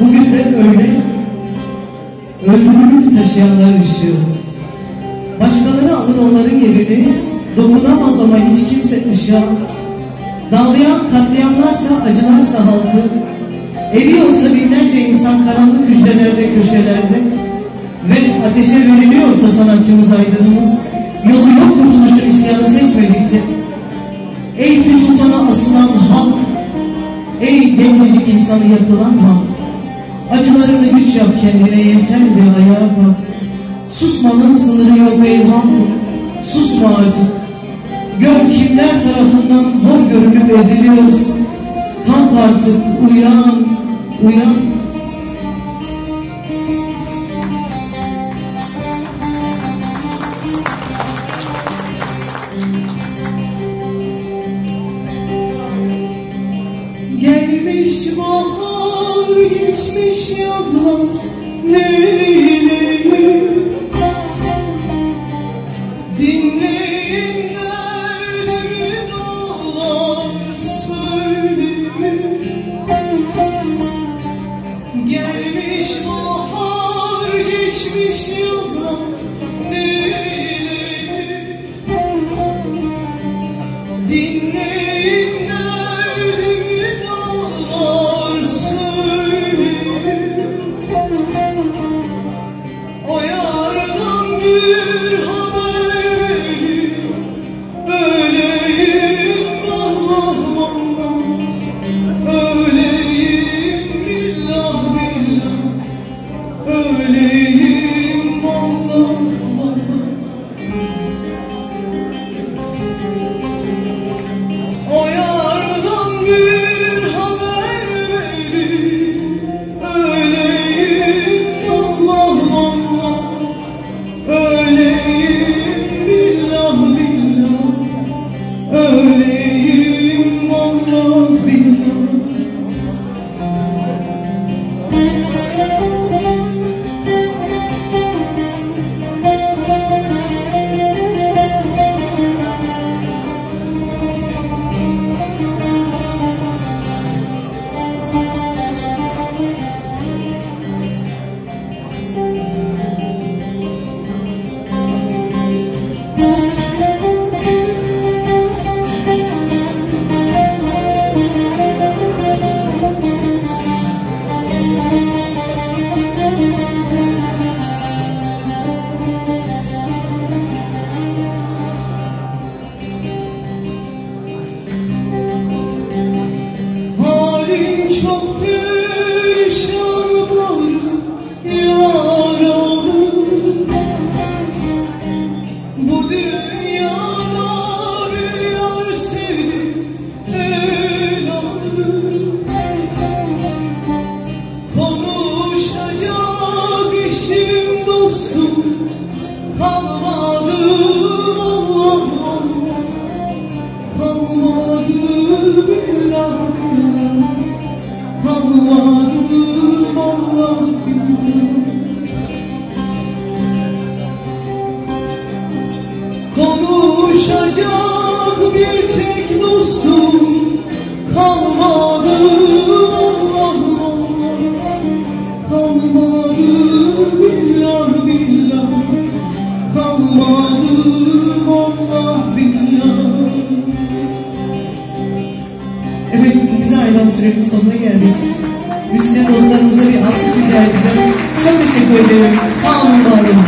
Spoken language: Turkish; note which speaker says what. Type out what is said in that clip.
Speaker 1: bugün de öyle. Öldürülür taşıyanlar ışığı. Başkaları alır onların yerini, dokunamaz ama hiç kimse ışığa. Dağlayan katliamlarsa, acılarsa halkı, eriyorsa binlerce insan karanlık hücrelerde, köşelerde ve ateşe veriliyorsa sanatçımız aydınımız, yolu yok kurtuluşu isyanı seçmedikçe, ey ki sultana asılan halk, ey gencecik insanı yakılan halk, acılarını güç yap kendine yeter bir ayağa kalk. Susmanın sınırı yok ey halk, susma artık. Gör kimler tarafından hor görünüp eziliyoruz. Kalk artık uyan, uyan. Bahar, geçmiş yazlar, neyleyim? Dinleyin derdimi dağlar söyleyin. Gelmiş bahar, geçmiş yazlar, You. Ayrılan sürenin sonuna geldik. Müzisyen dostlarımıza bir alkış rica edeceğim. Çok teşekkür ederim. Sağ olun, var olun.